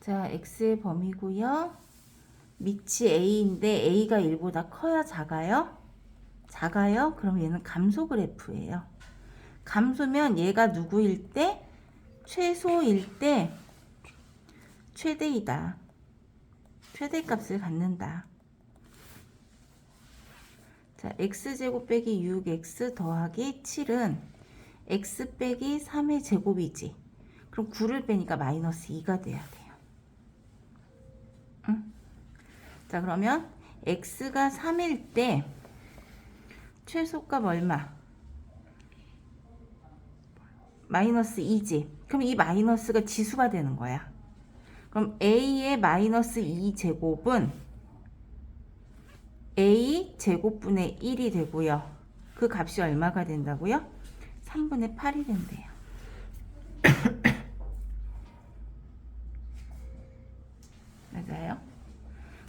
자, x의 범위고요. 밑이 a인데 a가 1보다 커야 작아요? 작아요? 그럼 얘는 감소 그래프예요. 감소면 얘가 누구일 때? 최소일 때 최대이다. 최대값을 갖는다. 자, x제곱 빼기 6x 더하기 7은 x 빼기 3의 제곱이지. 그럼 9를 빼니까 마이너스 2가 돼야 돼 자, 그러면 x가 3일 때 최소값 얼마? 마이너스 2지. 그럼 이 마이너스가 지수가 되는 거야. 그럼 a의 마이너스 2제곱은 a 제곱분의 1이 되고요. 그 값이 얼마가 된다고요? 3분의 8이 된대요. 맞아요?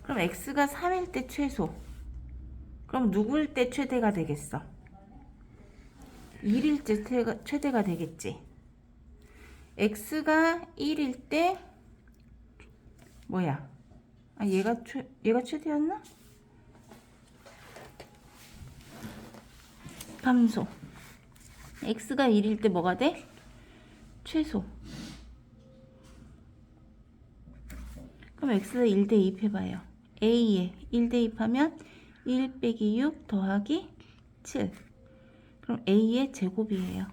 그럼 x가 3일 때 최소. 그럼 누구일 때 최대가 되겠어? 1일 때 최대가, 최대가 되겠지. x가 1일 때 뭐야? 아 얘가 최 얘가 최대였나? 감소. x가 1일 때 뭐가 돼? 최소. 그럼 x를 1 대입해봐요. A에 1 대입하면 1 빼기 6 더하기 7. 그럼 a의 제곱이에요.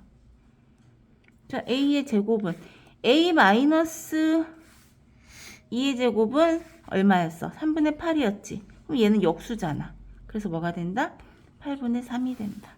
자, a의 제곱은 a 마이너스 2의 제곱은 얼마였어? 3분의 8이었지. 그럼 얘는 역수잖아. 그래서 뭐가 된다? 8분의 3이 된다.